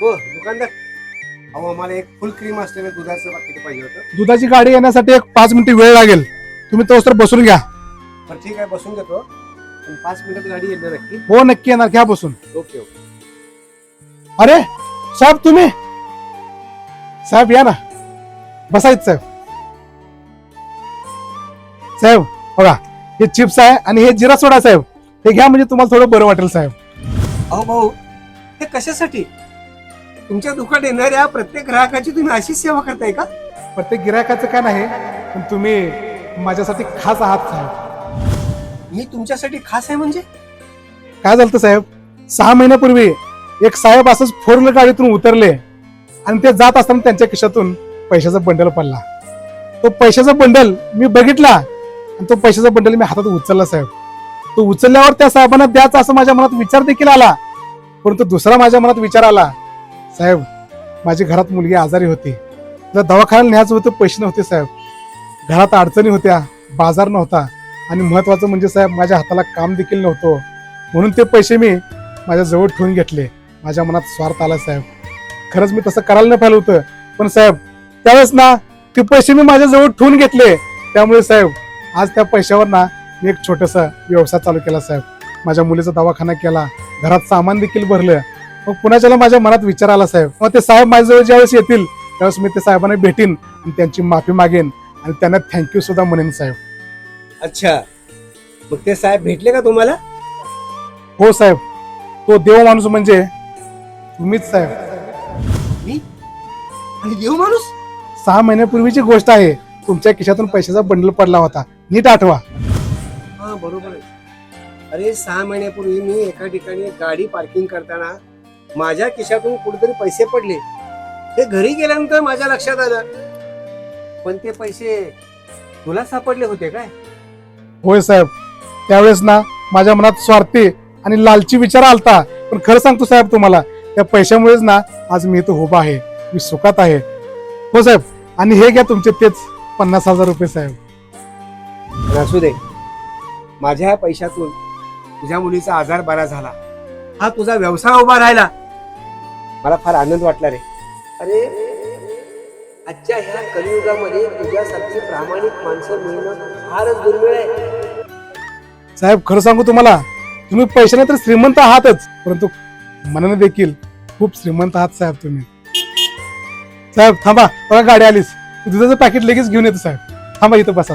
हो दुकानदार. अहो आम्हाला एक फुल क्रीम असलेलं दुधाचं पाकिट पाहिजे होतं. दुधाची गाडी येण्यासाठी एक पाच मिनिटे वेळ लागेल. तुम्ही तोच तर बसून घ्या. ठीक आहे बसून घेतो. पण पाच मिनिटात गाडी ना नक्की हो नक्की येणार. घ्या बसून. Okay okay. अरे साहेब तुम्ही? साहेब या ना. बसायच साहेब साहेब बघा हे चिप्स आहे आणि हे जिरा सोडा साहेब. हे घ्या म्हणजे तुम्हाला थोडं बरं वाटेल साहेब. अहो भाऊ हे कशासाठी? तुमच्या दुकानात येणाऱ्या प्रत्येक ग्राहकाची तुम्ही अशीच सेवा करताय का? प्रत्येक गिरायकाचं काय नाही पण तुम्ही माझ्यासाठी खास आहात साहेब. मी तुमच्यासाठी खास आहे म्हणजे? काय झालं साहेब? सहा महिन्यापूर्वी एक साहेब असंच फोर व्हीलर गाडीतून उतरले आणि ते जात असताना त्यांच्या खिशातून पैशाचा बंडल पडला. तो पैशाचा बंडल मी बघितला आणि तो पैशाचा बंडल मी हातात उचलला साहेब. तो उचलल्यावर त्या साहेबांना द्यायचा असं माझ्या मनात विचार देखील आला परंतु दुसरा माझ्या मनात विचार आला साहेब माझी घरात मुलगी आजारी होती. तर दवाखान्याला न्यायचं होतं पैसे नव्हते साहेब. घरात अडचणी होत्या बाजार नव्हता. आणि महत्वाचं म्हणजे साहेब माझ्या हाताला काम देखील नव्हतं. म्हणून ते पैसे मी माझ्या जवळ ठेवून घेतले. माझ्या मनात स्वार्थ आला साहेब. खरंच मी तसं करायला नाही पाहिलं होतं. पण साहेब त्यावेळेस ना ते पैसे मी माझ्या जवळ ठेवून घेतले. त्यामुळे साहेब आज त्या पैशावर ना मी एक छोटासा व्यवसाय चालू केला साहेब. माझ्या मुलीचा दवाखाना केला. घरात सामान देखील भरलं. मग पुण्याच्याला माझ्या मनात विचार आला साहेब. मग ते साहेब माझ्याजवळ ज्यावेळेस येतील त्यावेळेस मी ते साहेबांना भेटीन आणि त्यांची माफी मागेन आणि त्यांना थँक्यू सुद्धा म्हणेन साहेब. अच्छा. मग ते साहेब भेटले का तुम्हाला? हो साहेब. तो देव माणूस म्हणजे तुम्हीच साहेब. मी? आणि देव माणूस? सहा महिन्यापूर्वीची गोष्ट आहे. तुमच्या खिशातून पैशाचा बंडल पडला होता. नीट आठवा. हा बरोबर आहे. अरे सहा महिन्यापूर्वी मी एका ठिकाणी गाडी पार्किंग करताना माझ्या खिशातून कुठेतरी पैसे पडले. ते घरी गेल्यानंतर माझ्या लक्षात आलं. पण ते पैसे तुला सापडले होते काय? होय साहेब. त्यावेळेस ना माझ्या मनात स्वार्थी आणि लालची विचार आलता. पण खरं सांगतो साहेब तुम्हाला त्या पैशामुळेच ना आज मी इथं उभा आहे. मी सुखात आहे. हो साहेब. आणि हे घ्या तुमचे तेच पन्नास हजार रुपये साहेब. असू दे. माझ्या पैशातून तुझ्या मुलीचा आजार बरा झाला. हा तुझा व्यवसाय उभा राहिला. मला फार आनंद वाटला रे. अरे आजच्या ह्या कलियुगामध्ये तुझ्यासारखी प्रामाणिक माणसं मिळणं फारच दुर्मिळ आहे. साहेब खरं सांगू तुम्हाला तुम्ही पैशाने तर श्रीमंत आहातच परंतु मनाने देखील खूप श्रीमंत आहात साहेब तुम्ही. साहेब थांबा बघा गाडी आलीच. दुधाचं पॅकेट लगेच घेऊन येतो साहेब. थांबा इथं बसा.